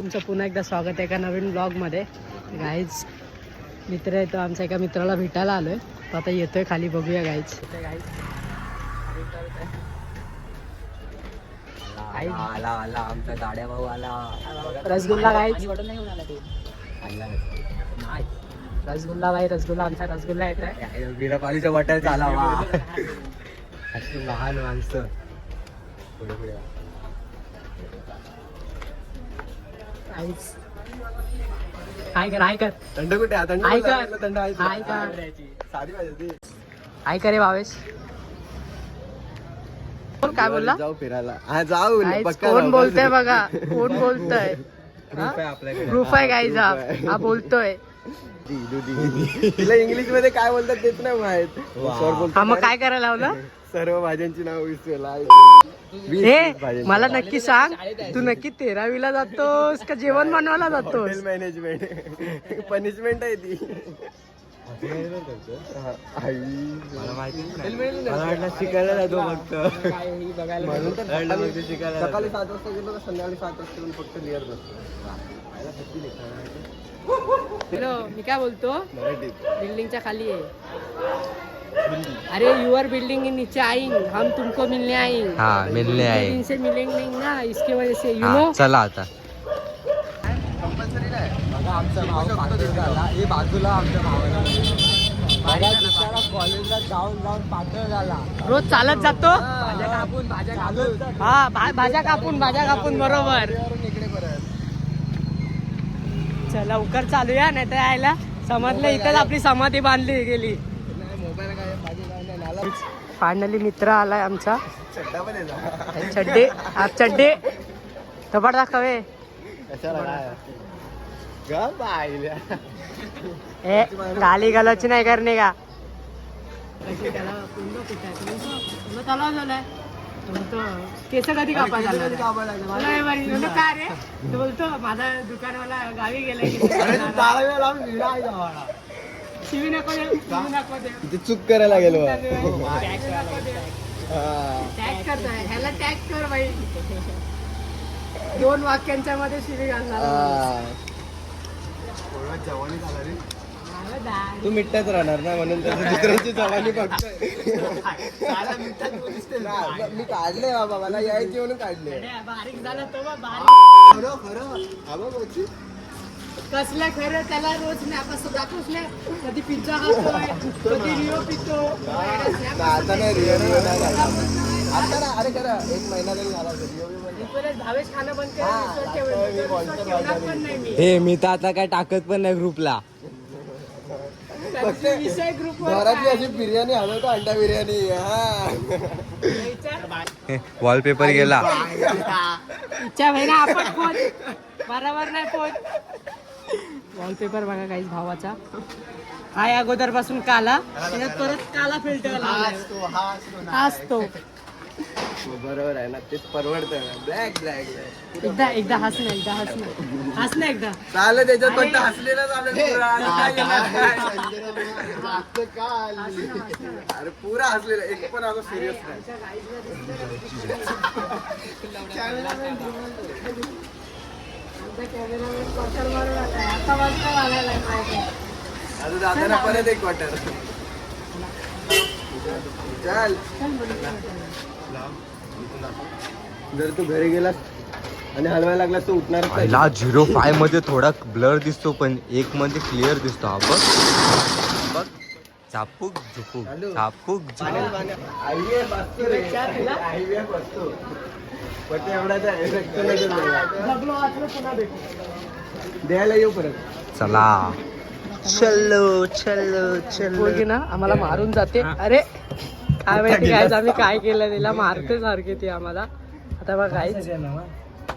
तुमचं पुन्हा एकदा स्वागत आहे एका नवीन ब्लॉगमध्ये गाईज मित्र आहे तो आमच्या एका मित्राला भेटायला आलोय. तो आता येतोय खाली बघूया गाईज आला आला आला आमचा गाड्या भाऊ आला. रसगुल्ला गाईज आला रसगुल्ला भाई रसगुल्ला आमचा रसगुल्ला येत आहे बिरापालीच्या वाट्यात आला वा महान माणसं. पुढे पुढे. वा. गाईज हाय कर हाय कर थंड कुठे आहे? थंड आहे. कर. साधी पाहिजे होती. हाय करे भावेश कोण काय बोलला जाऊ फिरायला हा जाऊ पक्का कोण जाऊ. बोलतोय बघा कोण बोलतोय Proof आहे आपल्याकडे प्रूफ आहे गाईज हा Proof आहे. हा बोलतोय दी, दू, दी, दी. तिला इंग्लिशमध्ये काय बोलतात तेच नाही माहीत सर बोलतो हा मग काय करायला लावलं सर्व भाज्यांची नाव विसरला हे मला नक्की सांग तू नक्की तेरावीला जातोस का जेवण बनवायला जातोस? मॅनेजमेंट. पनिशमेंट आहे ती. हा, आई. मला वाटलं शिकायला जातो फक्त. सकाळी सकाळी सात वाजता गेलो तर संध्याकाळी सात वाजता येऊन फक्त लिअर हॅलो मी काय बोलतो? बिल्डिंगच्या खाली आहे. अरे युअर बिल्डिंग नीचे आएंगे हम तुमको मिलने आएंगे हाँ, मिलने इतने आएंगे। दिन से मिलेंगे नहीं ना इसके वजह से यू हा नो चला आता. हे कॉलेजला जाऊन जाऊन पातळ झाला रोज चालत जातो? भाज्या कापून भाज्या कापून. हा भाज्या कापून भाज्या कापून बरोबर. इकडे परत चला लवकर चालूया नाही तर यायला. समजलं इथंच आपली समाधी बांधली गेली मोबाईल काय भाजी काय नाही नाला फायनली मित्र आलाय आमचा. चड्डा येतो चड्डे आप चड्डे. थोपाड दाखवे ए गाली गलोच नाही करणे का? केस कधी कापा काय रे तो बोलतो माझा दुकानवाला गावी गेलाय शिवी नको देऊ शिवी नको देऊ. इथे चूक करायला गेलो टॅग करताय ह्याला टॅग कर बाई. दोन वाक्यांच्या मध्ये शिवी घालणार तू मिठ्याच राहणार ना म्हणून त्याचं दुसऱ्यांची जवानी बघतोय. मी काढले बाबा मला यायची म्हणून काढले. बारीक झाला तो खरं खरं. कसलं खरं त्याला रोज स्नॅप कधी पिझ्झा खातोय कधी रिओ पितो. ना, आता नाही रिअल आता ना अरे खरं एक महिना तरी झाला भावेश खाणं बंद हा, केलं मी बोलतो ठेवणार पण नाही मी हे मी तर आता काय टाकत पण नाही ग्रुपला. फक्त विषय ग्रुप घरातली अशी बिर्याणी हवं का अंडा बिर्याणी हा. वॉलपेपर गेला. इच्छा आपण कोण बरोबर नाही कोण वॉलपेपर बघा काहीच भावाचा. हाय अगोदरपासून काला. त्याच्यात परत काला फिल्टर हा असतो. बरोबर आहे ना तेच परवडतं ब्लॅक ब्लॅक ब्लॅक एकदा एकदा हस ना एकदा हस ना हस ना एकदा. चालेल त्याच्यात फक्त हसलेलं चालेल? अरे पुरा हसलेलं. एक पण आता सिरियस नाही. आता वाजता घालायला आता जाताना परत एक क्वार्टर चल जर तू घरी गेलास आणि हलवायला लागलास तर उठणार पहिला झिरो फायमध्ये थोडा ब्लर दिसतो पण एक मध्ये क्लिअर दिसतो हा बघ बघ झापूक झुपूक झापूक झुपूक रे हायवे बसतो पण ते एवढा द्यायला येऊ परत. चला. चलो चलो पोरगी ना आम्हाला मारून जाते. अरे काय माहिती काय आम्ही काय केलं तिला मारते सारखे ती आम्हाला. आता बघा काय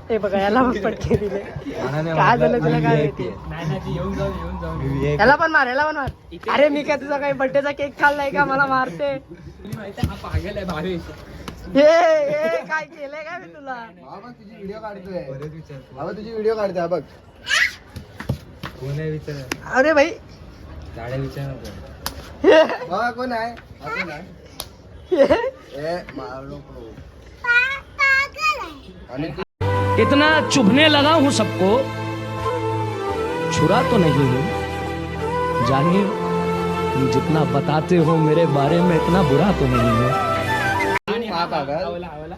ते बघा याला पण पटके दिले. काय झालं तुला काय माहिती? याला पण मार याला पण मार. अरे मी काय तुझा काही बर्थडेचा केक खाल्लाय का? मला मारते. काय केलंय काय मी तुला? बाबा तुझी व्हिडिओ काढतोय. बाबा तुझी व्हिडिओ काढतोय बघ. अरे भाई. हे, बाबा कोण आहे? हा कोण आहे? ए मारू नको. आणि तू- इतना चुभने लगा हूँ सबको। छुरा तो नहीं हूँ। जानिए तुम जितना बताते हो मेरे बारे में इतना बुरा तो नहीं हूँ। हा पागल आवला आवला.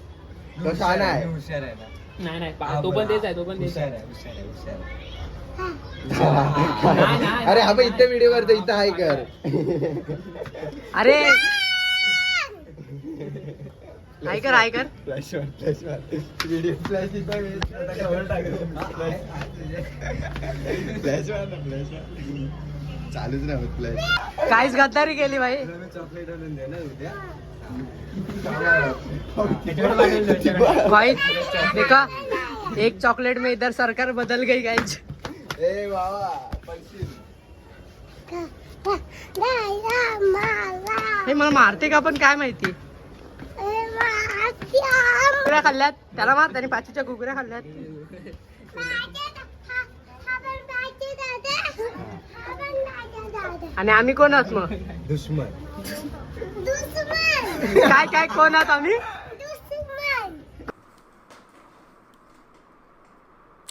तो छान आहे. हुशार आहे ना. नाही नाही पा- तो पण तेच आहे तो पण तेच हुशार आहे. हुशार आहे हुशार आहे. नाही, नाही. अरे हा इथे व्हिडिओ करतो इथं हाय कर. अरे. हाय कर हाय कर. Flash flash video flash flash flash चालूच नाही होत फ्लॅश काहीच गद्दारी केली भाई चॉकलेट आणून दे ना उद्या. भाई देखा एक चॉकलेट में इधर सरकार बदल गई गाइज ए हे मला मारते का पण काय माहिती? खाल्ल्यात त्याला मार त्याने पाचीच्या घुगऱ्या खाल्ल्यात. आणि आम्ही कोण आहोत मग? दुश्मन. काय काय कोण आहोत आम्ही?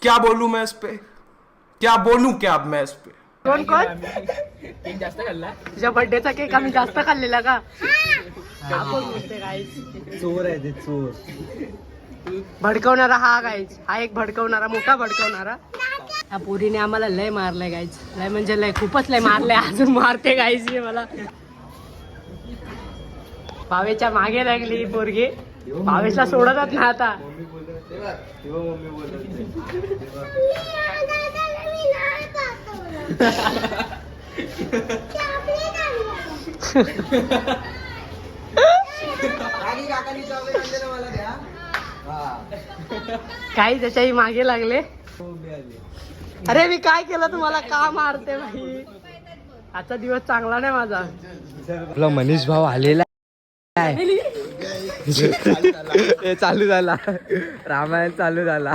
क्या बोलूं मैं इस पे? क्या बोलूं क्या अब मैं इस पे? कोण कोण? तुझ्या बर्थडेचा केक आम्ही जास्त खाल्लेला का? हा. कोण बोलते गाईज चोर आहे ते चोर. भडकवणारा हा गाईज हा एक भडकवणारा मोठा भडकवणारा. या पोरीने आम्हाला लय मारलंय गाईज लय म्हणजे लय खूपच लय मारलंय. अजून मारते गाईज हे मला. भावेच्या मागे लागली ही पोरगी. भावेशला सोडतच ना आता. हा काही त्याच्याही मागे लागले. अरे मी काय केलं तुम्हाला का मारते भाई आजचा दिवस चांगला नाही माझा. आपला मनीष भाऊ आलेला आहे. चालू झाला. रामायण चालू झाला.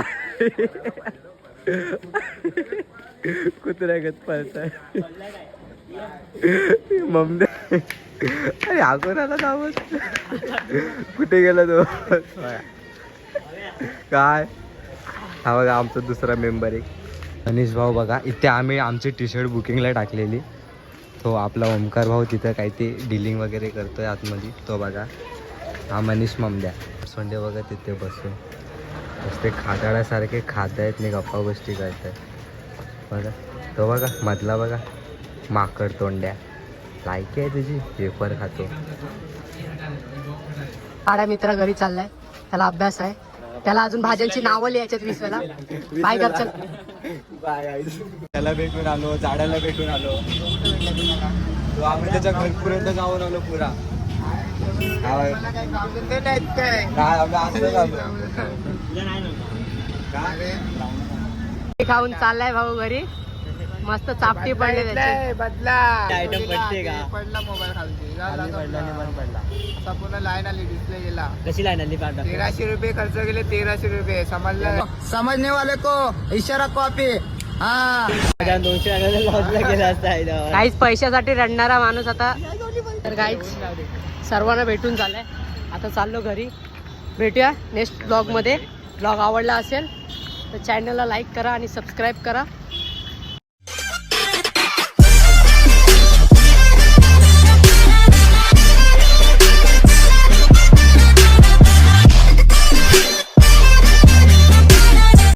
कुत्र्यागत पळत मम्मी. अरे आगोर आला कुठे गेला तो? काय? हा बघा आमचा दुसरा मेंबर आहे मनीष भाऊ बघा इथे आम्ही आमची टी शर्ट बुकिंगला टाकलेली. तो आपला ओमकार भाऊ तिथं काही ते डिलिंग वगैरे करतोय आतमध्ये. तो बघा. हा मनीष ममद्या सोंडे बघा तिथे बसून. नुसते खाताळासारखे खात आहेत नाही गप्पा गोष्टी करत आहेत. बघा. तो बघा मधला बघा. माकड तोंड्या. लायकी आहे तुझी. पेपर खातो. आडा मित्र घरी चाललाय. त्याला अभ्यास आहे. त्याला अजून भाज्यांची नावं लिहायच्यात वीस वेळा बाय कर चल त्याला भेटून आलो झाडाला भेटून आलो. तो आम्ही त्याच्या घरपर्यंत जाऊन आलो पुरा. खाऊन चाललाय भाऊ घरी. मस्त चापटी पडली त्याची. पडला मोबाईल खालती. पडला आता पुन्हा लाईन आली डिस्प्ले गेला. कशी लाईन आली पाठव तेराशे रुपये खर्च केले तेराशे रुपये. समजलं? समजने वाले को इशारा कॉपी हा. काहीच पैशासाठी रडणारा माणूस आता. तर काहीच सर्वांना भेटून झालंय. आता चाललो घरी. भेटूया नेक्स्ट ब्लॉगमध्ये ब्लॉग आवडला असेल तर चॅनलला लाईक करा आणि सबस्क्राईब करा.